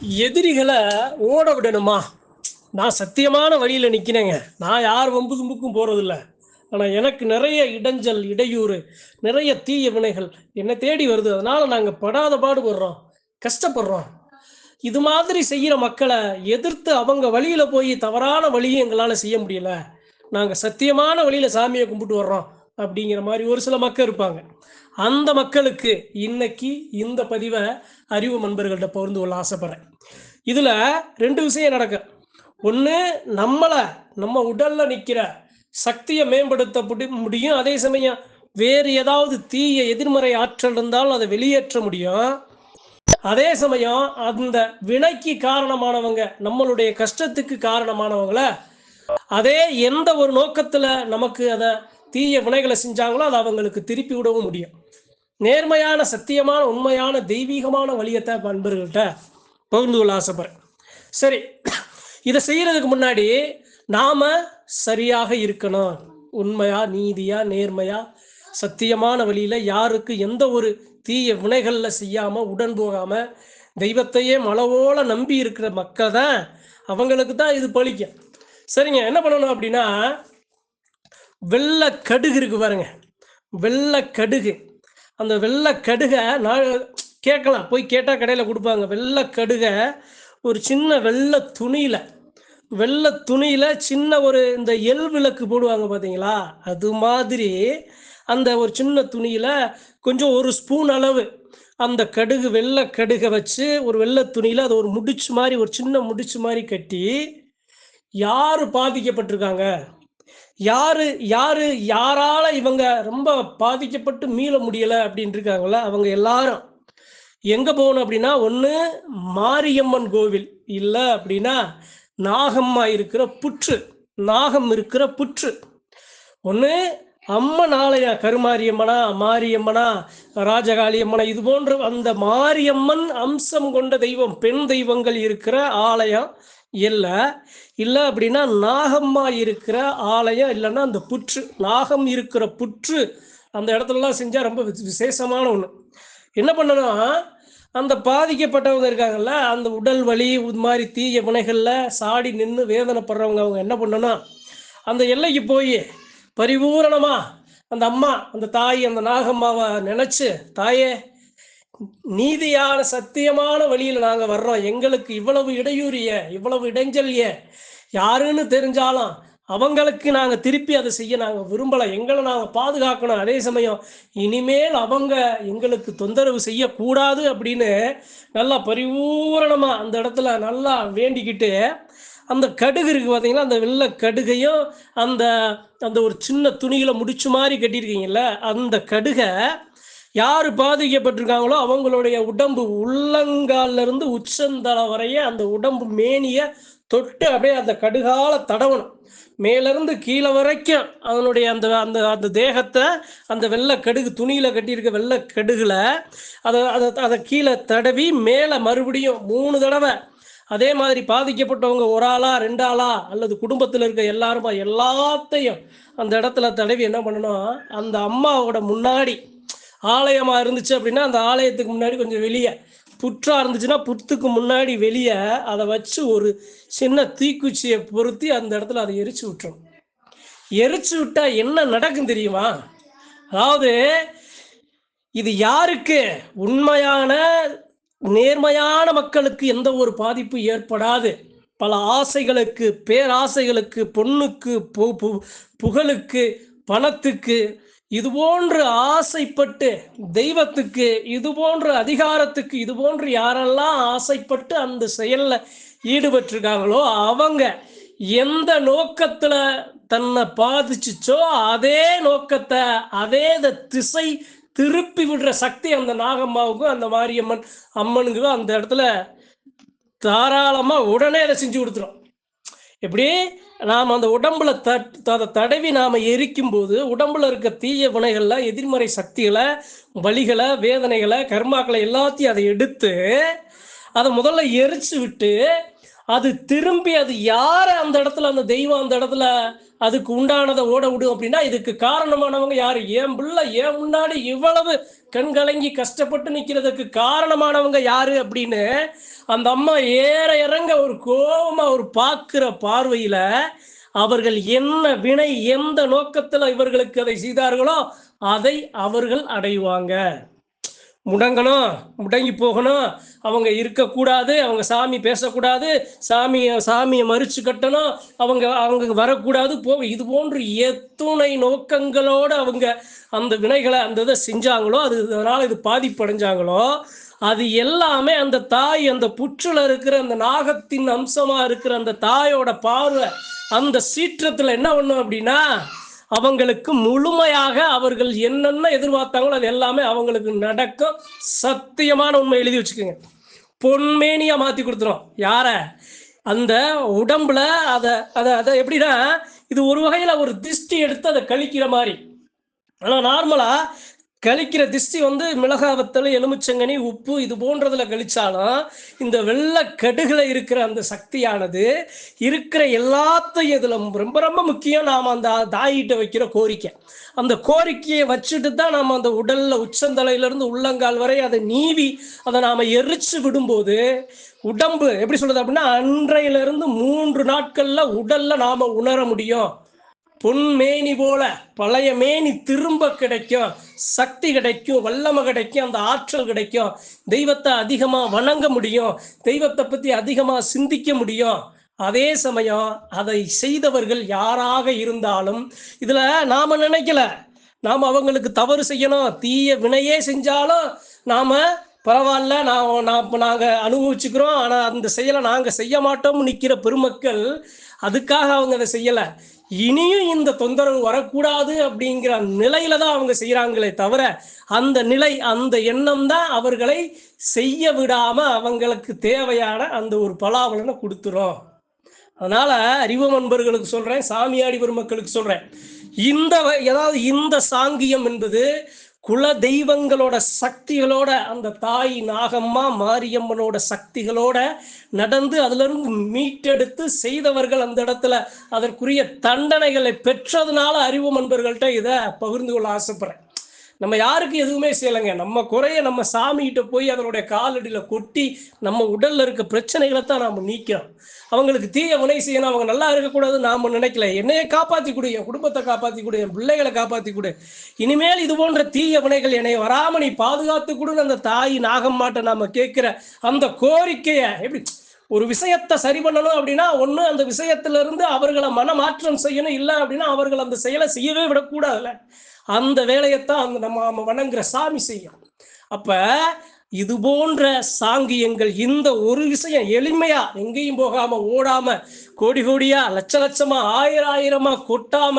எதிரிகளை ஓட விடணுமா? நான் சத்தியமான வழியில் நிற்கிறேங்க நான் யார் வம்பு தும்புக்கும் போகிறதில்ல ஆனால் எனக்கு நிறைய இடைஞ்சல் இடையூறு நிறைய தீய வினைகள் என்னை தேடி வருது. அதனால் நாங்கள் படாத பாடுபடுறோம் கஷ்டப்படுறோம். இது மாதிரி செய்கிற மக்களை எதிர்த்து அவங்க வழியில் போய் தவறான வழியை எங்களால் செய்ய முடியல. நாங்கள் சத்தியமான வழியில் சாமியை கும்பிட்டு வர்றோம். அப்படிங்கிற மாதிரி ஒரு சில மக்கள் இருப்பாங்க. அந்த மக்களுக்கு இன்னைக்கு இந்த பதிவை அறிவு நண்பர்கள்ட்ட பகிர்ந்து கொள்ள ஆசைப்படுறேன். இதில் ரெண்டு விஷயம் நடக்கும் ஒன்று நம்மளை நம்ம உடலில் நிற்கிற சக்தியை மேம்படுத்த முடியும். அதே சமயம் வேறு ஏதாவது தீய எதிர்மறை ஆற்றல் இருந்தாலும் அதை வெளியேற்ற முடியும். அதே சமயம் அந்த வினைக்கு காரணமானவங்க நம்மளுடைய கஷ்டத்துக்கு காரணமானவங்கள அதே எந்த ஒரு நோக்கத்தில் நமக்கு அதை தீய வினைகளை செஞ்சாங்களோ அதை அவங்களுக்கு திருப்பி விடவும் முடியும். நேர்மையான சத்தியமான உண்மையான தெய்வீகமான வழியத்தை அன்பர்கள்ட்ட பகிர்ந்து கொள்ள ஆசைப்படுறேன். சரி இதை செய்யறதுக்கு முன்னாடி நாம சரியாக இருக்கணும். உண்மையா நீதியா நேர்மையா சத்தியமான வழியில யாருக்கு எந்த ஒரு தீய வினைகள்ல செய்யாம உடன் போகாம தெய்வத்தையே மலவோல நம்பி இருக்கிற மக்கள் தான் அவங்களுக்கு தான் இது பழிக்கும். சரிங்க என்ன பண்ணணும் அப்படின்னா வெள்ளை கடுகு இருக்கு பாருங்க. வெள்ளை கடுகு. அந்த வெள்ளை கடுகை நான் கேட்கலாம். போய் கேட்டால் கடையில் கொடுப்பாங்க. வெள்ளை கடுகை ஒரு சின்ன வெள்ளை துணியில். வெள்ளை துணியில் சின்ன ஒரு இந்த எல் விளக்கு போடுவாங்க பார்த்தீங்களா அது மாதிரி அந்த ஒரு சின்ன துணியில் கொஞ்சம் ஒரு ஸ்பூன் அளவு அந்த கடுகு வெள்ளை கடுகை வச்சு ஒரு வெள்ளை துணியில் அது ஒரு முடிச்சு மாதிரி ஒரு சின்ன முடிச்சு மாதிரி கட்டி யார் பாதிக்கப்பட்டிருக்காங்க? யாரு யாரு யாரால இவங்க ரொம்ப பாதிக்கப்பட்டு மீள முடியல அப்படின்னு இருக்காங்களா அவங்க எல்லாரும். எங்க போகணும் அப்படின்னா ஒண்ணு மாரியம்மன் கோவில் இல்ல அப்படின்னா நாகம்மா இருக்கிற புற்று நாகம் இருக்கிற புற்று. ஒண்ணு அம்மன் ஆலயம் கருமாரியம்மனா மாரியம்மனா ராஜகாளியம்மனா இது போன்ற அந்த மாரியம்மன் அம்சம் கொண்ட தெய்வம் பெண் தெய்வங்கள் இருக்கிற ஆலயம் இல்லை இல்லை அப்படின்னா நாகம்மா இருக்கிற ஆலயம் இல்லைன்னா அந்த புற்று நாகம் இருக்கிற புற்று அந்த இடத்துலலாம் செஞ்சால் ரொம்ப விசேஷமான ஒன்று என்ன பண்ணணும் அந்த பாதிக்கப்பட்டவங்க இருக்காங்கல்ல அந்த உடல் வலி இது மாதிரி தீய வினைகளில் சாடி நின்று வேதனைப்படுறவங்க அவங்க என்ன பண்ணணும் அந்த எல்லைக்கு போய் பரிபூரணமா அந்த அம்மா அந்த தாய் அந்த நாகம்மாவை நினச்சி தாயே நீதியான சத்தியமான வழியில் நாங்கள் வர்றோம். எங்களுக்கு இவ்வளவு இடையூறிய இவ்வளவு இடைஞ்சல்ய யாருன்னு தெரிஞ்சாலும் அவங்களுக்கு நாங்கள் திருப்பி அதை செய்ய நாங்கள் விரும்பலை. எங்களை நாங்கள் பாதுகாக்கணும். அதே சமயம் இனிமேல் அவங்க எங்களுக்கு தொந்தரவு செய்யக்கூடாது அப்படின்னு நல்லா பரிபூரணமாக அந்த இடத்துல நல்லா வேண்டிக்கிட்டு அந்த கடுகு இருக்குது பார்த்தீங்கன்னா அந்த வெள்ளை கடுகையும் அந்த அந்த ஒரு சின்ன துணியில் முடிச்சு மாதிரி கட்டியிருக்கீங்கல்ல அந்த கடுகை யார் பாதிக்கப்பட்டிருக்காங்களோ அவங்களுடைய உடம்பு உள்ளங்கால்ல இருந்து உச்சந்தலை வரைய அந்த உடம்பு மேனிய தொட்டு அப்படியே அந்த கடுகால தடவணும். மேலிருந்து கீழே வரைக்கும் அதனுடைய அந்த அந்த அந்த தேகத்தை அந்த வெள்ளை கடுகு துணியில் கட்டியிருக்க வெள்ளை கடுகில் அதை அதை அதை கீழே தடவி மேலே மறுபடியும் மூணு தடவை. அதே மாதிரி பாதிக்கப்பட்டவங்க ஒரு ஆளா ரெண்டு ஆளா அல்லது குடும்பத்தில் இருக்க எல்லாருமா எல்லாத்தையும் அந்த இடத்துல தடவி என்ன பண்ணணும்? அந்த அம்மாவோட முன்னாடி ஆலயமாக இருந்துச்சு அப்படின்னா அந்த ஆலயத்துக்கு முன்னாடி கொஞ்சம் வெளியே. புற்றா இருந்துச்சுன்னா புற்றுக்கு முன்னாடி வெளியே அதை வச்சு ஒரு சின்ன தீக்குச்சியை பொருத்தி அந்த இடத்துல அதை எரிச்சு விட்டுரும். எரிச்சு விட்டா என்ன நடக்கும் தெரியுமா? அதாவது இது யாருக்கு? உண்மையான நேர்மையான மக்களுக்கு எந்த ஒரு பாதிப்பு ஏற்படாது. பல ஆசைகளுக்கு பேராசைகளுக்கு பொண்ணுக்கு பு பு- புகழுக்கு பணத்துக்கு இது போன்று ஆசைப்பட்டு தெய்வத்துக்கு இது போன்ற அதிகாரத்துக்கு இது போன்று யாரெல்லாம் ஆசைப்பட்டு அந்த செயலில் ஈடுபட்டிருக்காங்களோ அவங்க எந்த நோக்கத்துல தன்னை பாதிச்சுச்சோ அதே நோக்கத்தை அதே த- திசை திருப்பி விடுற சக்தி அந்த நாகம்மாவுக்கும் அந்த மாரியம்மன் அம்மனுக்கும் அந்த இடத்துல தாராளமா உடனே அதை செஞ்சு கொடுத்துரும். எப்படி? நாம் அந்த உடம்புல தட் அதை தடவி நாம் எரிக்கும் போது உடம்புல இருக்க தீய வினைகளில் எதிர்மறை சக்திகளை வலிகளை வேதனைகளை கர்மாக்களை எல்லாத்தையும் அதை எடுத்து அதை முதல்ல எரிச்சு விட்டு அது திரும்பி அது யார் அந்த இடத்துல அந்த தெய்வம் அந்த இடத்துல அதுக்கு உண்டானதை ஓட விடும் அப்படின்னா இதுக்கு காரணமானவங்க யார்? என் பிள்ளை என் முன்னாடி இவ்வளவு கண்கலங்கி கஷ்டப்பட்டு நிற்கிறதுக்கு காரணமானவங்க யாரு அப்படின்னு அந்த அம்மா ஏற இறங்க ஒரு கோபமா ஒரு பார்க்கிற பார்வையில அவர்கள் என்ன வினை எந்த நோக்கத்துல இவர்களுக்கு அதை செய்தார்களோ அதை அவர்கள் அடைவாங்க. முடங்கணும் முடங்கி போகணும். அவங்க இருக்கக்கூடாது அவங்க சாமி பேசக்கூடாது சாமியை சாமியை மறிச்சு கட்டணும் அவங்க அவங்க வரக்கூடாது போக இது போன்று எத்துணை நோக்கங்களோடு அவங்க அந்த வினைகளை அந்த இதை செஞ்சாங்களோ அது அதனால் இது பாதிப்படைஞ்சாங்களோ அது எல்லாமே அந்த தாய் அந்த புற்றுல இருக்கிற அந்த நாகத்தின் அம்சமா இருக்கிற அந்த தாயோட பார்வை அந்த சீற்றத்துல என்ன பண்ணும் அப்படின்னா அவங்களுக்கு முழுமையாக அவர்கள் என்னென்ன எதிர்பார்த்தாங்களோ அது எல்லாமே அவங்களுக்கு நடக்கும். சத்தியமான உண்மை எழுதி வச்சுக்கோங்க. பொன்மேனியா மாத்தி கொடுத்துரும். யார? அந்த உடம்புல அதை அதை அதை எப்படின்னா இது ஒரு வகையில் ஒரு திருஷ்டி எடுத்து அதை கழிக்கிற மாதிரி. ஆனால் நார்மலாக கழிக்கிற திஷ்டி வந்து மிளகாவத்தல் எலுமிச்சங்கனி உப்பு இது போன்றதுல கழிச்சாலும் இந்த வெள்ளை கடுகுல இருக்கிற அந்த சக்தியானது இருக்கிற எல்லாத்தையும் இதுல ரொம்ப ரொம்ப முக்கியம் நாம் அந்த தாயிட்ட வைக்கிற கோரிக்கை. அந்த கோரிக்கையை வச்சுட்டு தான் நாம் அந்த உடல்ல உச்சந்தலையிலிருந்து உள்ளங்கால் வரை அதை நீவி அதை நாம எரிச்சு விடும்போது உடம்பு எப்படி சொல்றது அப்படின்னா அன்றையிலிருந்து மூன்று நாட்கள்ல உடல்ல நாம உணர முடியும். பொன்மேனி போல பழைய மேனி திரும்ப கிடைக்கும் சக்தி கிடைக்கும் வல்லமை கிடைக்கும் அந்த ஆற்றல் கிடைக்கும். தெய்வத்தை அதிகமாக வணங்க முடியும் தெய்வத்தை பற்றி அதிகமாக சிந்திக்க முடியும். அதே சமயம் அதை செய்தவர்கள் யாராக இருந்தாலும் இதில் நாம் நினைக்கல. நாம் அவங்களுக்கு தவறு செய்யணும் தீய வினையே செஞ்சாலும் நாம் பரவாயில்ல நான் நான் நாங்கள் அனுபவிச்சுக்கிறோம். ஆனால் அந்த செயலை நாங்கள் செய்ய மாட்டோம்னு நிற்கிற பெருமக்கள் அதுக்காக அவங்க அதை செய்யலை. இனியும் இந்த தொந்தரவு வரக்கூடாது அப்படிங்கிற நிலையில தான் அவங்க செய்கிறாங்களே தவிர அந்த நிலை அந்த எண்ணம் தான் அவர்களை செய்ய விடாம அவங்களுக்கு தேவையான அந்த ஒரு பலாபலனை கொடுத்துரும். அதனால அறிவு நண்பர்களுக்கு சொல்றேன் சாமியாடி பெருமக்களுக்கு சொல்றேன். இந்த ஏதாவது இந்த சாங்கியம் என்பது குல தெய்வங்களோட சக்திகளோட அந்த தாய் நாகம்மா மாரியம்மனோட சக்திகளோட நடந்து அதிலிருந்து மீட்டெடுத்து செய்தவர்கள் அந்த இடத்துல. அதற்குரிய தண்டனைகளை பெற்றதுனால அறிவு நண்பர்கள்ட்ட இதை பகிர்ந்து கொள்ள ஆசைப்படுறேன். நம்ம யாருக்கு எதுவுமே செய்யலைங்க. நம்ம குறைய நம்ம சாமிகிட்ட போய் அதனுடைய காலடியில் கொட்டி நம்ம உடல்ல இருக்க பிரச்சனைகளை தான் நாம் நீக்கிறோம். அவங்களுக்கு தீய உணவு செய்யணும். அவங்க நல்லா இருக்கக்கூடாது நாம நினைக்கல. என்னையே காப்பாற்றி கொடு. என் குடும்பத்தை காப்பாற்றி கொடு. என் பிள்ளைகளை காப்பாற்றி கொடு. இனிமேல் இது போன்ற தீய வினைகள் என்னை வராம நீ பாதுகாத்து கொடுன்னு அந்த தாய் நாகம்மாட்ட நாம கேட்கிற அந்த கோரிக்கையை எப்படி ஒரு விஷயத்தை சரி பண்ணணும் அப்படின்னா ஒன்று அந்த விஷயத்துல இருந்து அவர்களை மனமாற்றம் செய்யணும். இல்லை அப்படின்னா அவர்கள் அந்த செயலை செய்யவே விடக்கூடாதுல்ல. அந்த வேலையைத்தான் அந்த நம்ம வணங்குற சாமி செய்யும். அப்ப இது போன்ற சாங்கியங்கள் இந்த ஒரு விஷயம் எளிமையா எங்கேயும் போகாம ஓடாம கோடி கோடியா லட்ச லட்சமா ஆயிரம் ஆயிரமா கொட்டாம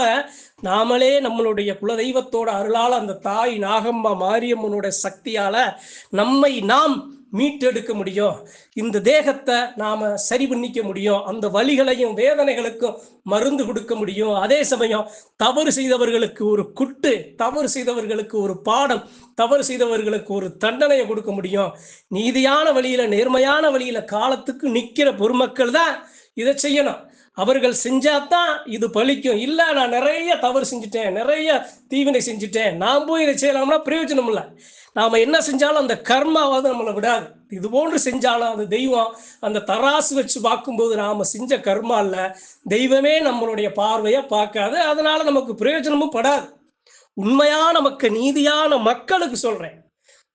நாமளே நம்மளுடைய குலதெய்வத்தோட அருளால அந்த தாய் நாகம்மா மாரியம்மனோட சக்தியால நம்மை நாம் மீட்டெடுக்க முடியும். இந்த தேகத்தை நாம சரி பண்ணிக்க முடியும். அந்த வழிகளையும் வேதனைகளுக்கும் மருந்து கொடுக்க முடியும். அதே சமயம் தவறு செய்தவர்களுக்கு ஒரு குட்டு தவறு செய்தவர்களுக்கு ஒரு பாடம் தவறு செய்தவர்களுக்கு ஒரு தண்டனையை கொடுக்க முடியும். நீதியான வழியில நேர்மையான வழியில காலத்துக்கு நிக்கிற பொதுமக்கள் தான் இதை செய்யணும். அவர்கள் செஞ்சாதான் இது பழிக்கும். இல்ல நான் நிறைய தவறு செஞ்சுட்டேன் நிறைய தீவினை செஞ்சுட்டேன். நான் போய் இதை செய்யலாம்னா பிரயோஜனம் இல்லை. நாம என்ன செஞ்சாலும் அந்த கர்மாவாவது நம்மளை விடாது. இது போன்று செஞ்சாலும் அந்த தெய்வம் அந்த தராசு வச்சு பார்க்கும்போது நாம செஞ்ச கர்மா இல்ல. தெய்வமே நம்மளுடைய பார்வையை பார்க்காது. அதனால நமக்கு பிரயோஜனமும் படாது. உண்மையா நமக்கு நீதியான மக்களுக்கு சொல்றேன்.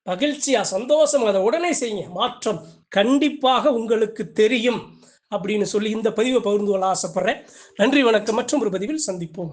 மகிழ்ச்சியா சந்தோஷம் அதை உடனே செய்யுங்க. மாற்றம் கண்டிப்பாக உங்களுக்கு தெரியும். அப்படின்னு சொல்லி இந்த பதிவை பகிர்ந்து கொள்ள ஆசைப்படுறேன். நன்றி வணக்கம். மற்றும் ஒரு பதிவில் சந்திப்போம்.